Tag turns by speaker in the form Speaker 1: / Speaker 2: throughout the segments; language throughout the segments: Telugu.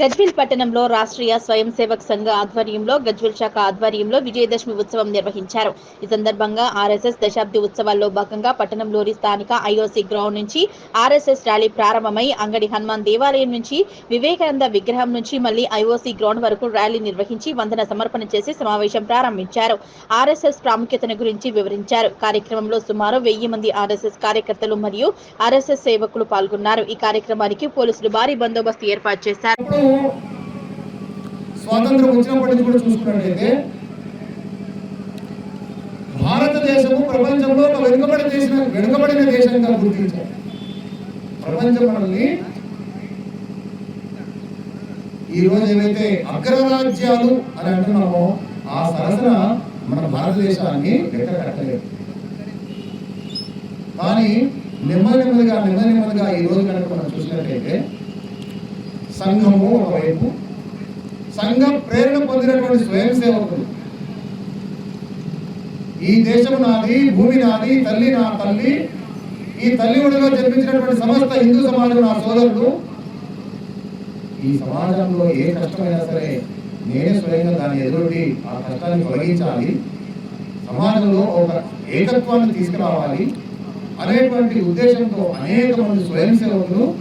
Speaker 1: గజ్వీల్ పట్టణంలో రాష్ట్రీయ స్వయం సేవక్ సంఘ ఆధ్వర్యంలో గజ్వేల్ శాఖ ఆధ్వర్యంలో విజయదశమి ఉత్సవం నిర్వహించారు. ఈ సందర్భంగా ఆర్ఎస్ఎస్ దశాబ్ది ఉత్సవాల్లో భాగంగా పట్టణంలోని స్థానిక ఐఓసీ గ్రౌండ్ నుంచి ఆర్ఎస్ఎస్ ర్యాలీ ప్రారంభమై అంగడి హనుమాన్ దేవాలయం నుంచి వివేకానంద విగ్రహం నుంచి మళ్ళీ ఐఓసీ గ్రౌండ్ వరకు ర్యాలీ నిర్వహించి వందన సమర్పణ చేసి సమావేశం ప్రారంభించారు. ఆర్ఎస్ఎస్ ప్రాముఖ్యతను గురించి వివరించారు. కార్యక్రమంలో సుమారు వెయ్యి మంది ఆర్ఎస్ఎస్ కార్యకర్తలు మరియు ఆర్ఎస్ఎస్ సేవకులు పాల్గొన్నారు. ఈ కార్యక్రమానికి పోలీసులు భారీ బందోబస్తు ఏర్పాటు చేశారు.
Speaker 2: ఇప్పుడు స్వాతంత్రం వచ్చినప్పటి నుంచి కూడా చూసుకున్నట్లయితే భారతదేశము ప్రపంచంలో ఒక వెనుకబడి దేశం వెనుకబడిన దేశంగా గుర్తించారు. ప్రపంచం మనల్ని ఈ రోజు ఏవైతే అగ్రరాజ్యాలు అని అంటున్నామో ఆ సరసన మన భారతదేశాన్ని లెక్క కట్టలేదు. కానీ నెమ్మది నెమ్మదిగా నెమ్మది నెమ్మదిగా ఈ రోజు కనుక మనం చూసినట్లయితే సంఘము ఒకవైపు సంఘం ప్రేరణ పొందినటువంటి స్వయం సేవకులు. ఈ దేశం నాది భూమి నాది తల్లి నా తల్లి ఈ తల్లి ఒడిలో జన్మించినటువంటి సమస్త హిందూ సమాజం నా సోదరుడు ఈ సమాజంలో ఏ కష్టమైనా సరే నేనే స్వయంగా దాన్ని ఎదురుడి ఆ కష్టాన్ని తొలగించాలి. సమాజంలో ఒక ఏకత్వాన్ని తీసుకురావాలి. అనేటువంటి ఉద్దేశంతో అనేక మంది స్వయం సేవకులు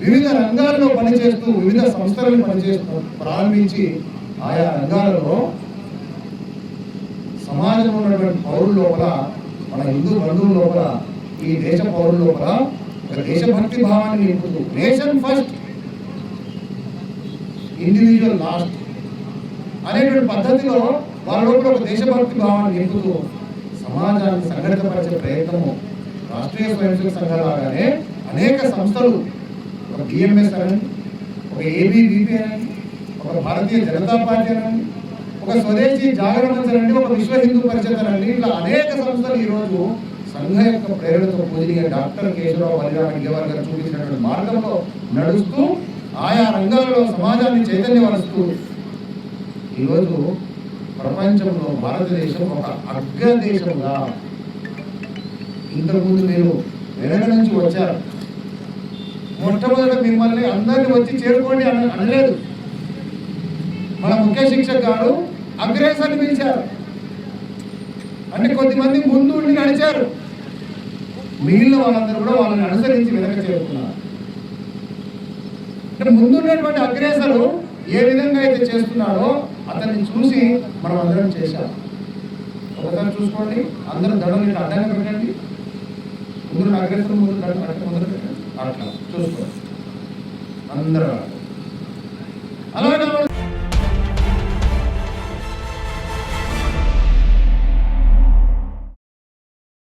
Speaker 2: వివిధ రంగాల్లో పనిచేస్తూ వివిధ సంస్థలను పనిచేస్తూ ప్రారంభించి ఆయా రంగాలలో సమాజంలో ఉన్నటువంటి పౌరుల లోపల మన హిందూ బంధువుల లోపల ఈ దేశ పౌరుల లోపల ఒక దేశభక్తి భావాన్ని నింపుతూ నేషన్ ఫస్ట్ ఇండివిజువల్ లాస్ట్ అనేటువంటి పద్ధతిలో వాళ్ళ లోపల ఒక దేశభక్తి భావాన్ని నింపుతూ సమాజాన్ని సంఘటితపరిచే ప్రయత్నము రాష్ట్రీయ స్వయం సేవక అనేక సంస్థలు ఒక బిఎంఎస్ అనండి ఒక ఏబీవీపీ అనండి ఒక భారతీయ జనతా పార్టీ అనండి ఒక స్వదేశీ జాగరణ అనండి ఒక విశ్వ హిందూ పరిషత్ అనండి ఇట్లా అనేక సంస్థలు ఈరోజు సంఘ యొక్క ప్రేరణతో పూజనీయ డాక్టర్ కేశవరావు బలిరామ గేవార్ గారు చూపించినటువంటి మార్గంలో నడుస్తూ ఆయా రంగాలలో సమాజాన్ని చైతన్యపరుస్తూ ఈరోజు ప్రపంచంలో భారతదేశం ఒక అగ్రదేశంగా ఇంతకుముందు మీరు వెనక నుంచి వచ్చారు. మొట్టమొదట మిమ్మల్ని అందరిని వచ్చి చేరుకోండి అని అనలేదు. మన ముఖ్య శిక్షక్ గారు అగ్రేసర్ని పిలిచారు. అంటే కొద్దిమంది ముందు ఉండి నడిచారు. మిగిలిన వాళ్ళందరూ కూడా వాళ్ళని అనుసరించి వెనక చేరుకున్నారు. అంటే ముందున్నటువంటి అగ్రేసరు ఏ విధంగా అయితే చేస్తున్నాడో అతన్ని చూసి మనం అందరం చేశాం. ఒకసారి చూసుకోండి. అందరం దడలు అడ్డంగా పెట్టండి. ముందు అగ్రేసర్ ముందు దడ ముందు పెట్టండి అట్లా అందరూ